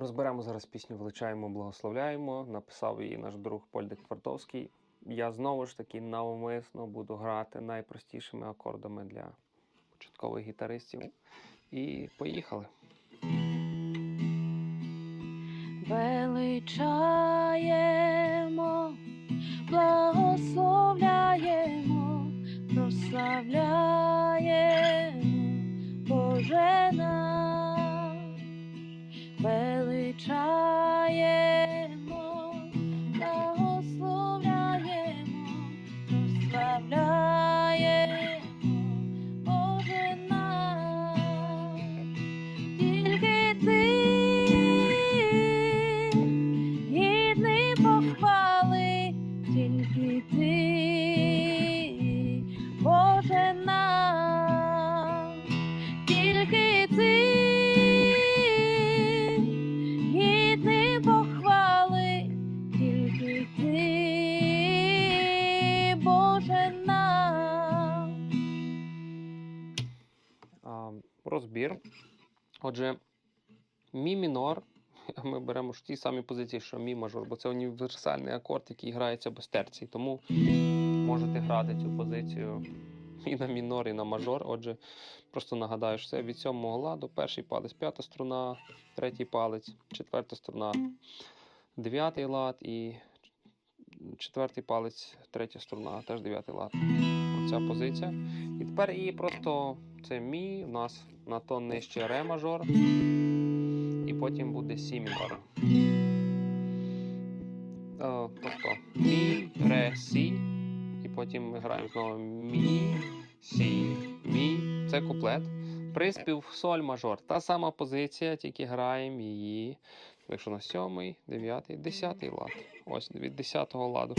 Розберемо зараз пісню Величаємо, благословляємо. Написав її наш друг Польдик Твардовський. Я знову ж таки навмисно буду грати найпростішими акордами для початкових гітаристів. І поїхали. Величаємо, благословляємо, прославляємо, величаємо, розбір. Отже, мі мінор. Ми беремо ж ті самі позиції, що мі мажор, бо це універсальний акорд, який грається без терцій. Тому можете грати цю позицію і на мінор, і на мажор. Отже, просто нагадаю, що це від сьомого ладу, перший палець, п'ята струна, третій палець, четверта струна, дев'ятий лад і четвертий палець, третя струна, теж дев'ятий лад. Оця позиція. І тепер її просто це мі, у нас на тон нижче ре мажор, і потім буде сі мінор. Е, тобто мі, ре, сі, і потім ми граємо знову мі, сі, мі. Це куплет. Приспів соль мажор. Та сама позиція, тільки граємо її. Якщо на сьомий, дев'ятий, десятий лад. Ось від десятого ладу.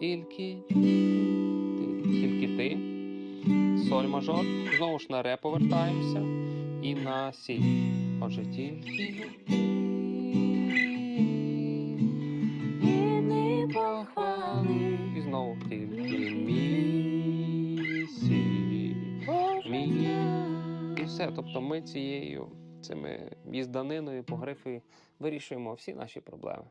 Тільки тільки ти. Соль мажор. Знову ж на ре повертаємося. І на сі. Отже, тільки. Гідний похвали, І знову тільки мі, сі. Боже І все. Тобто ми цією цими їзданиною по грифі вирішуємо всі наші проблеми.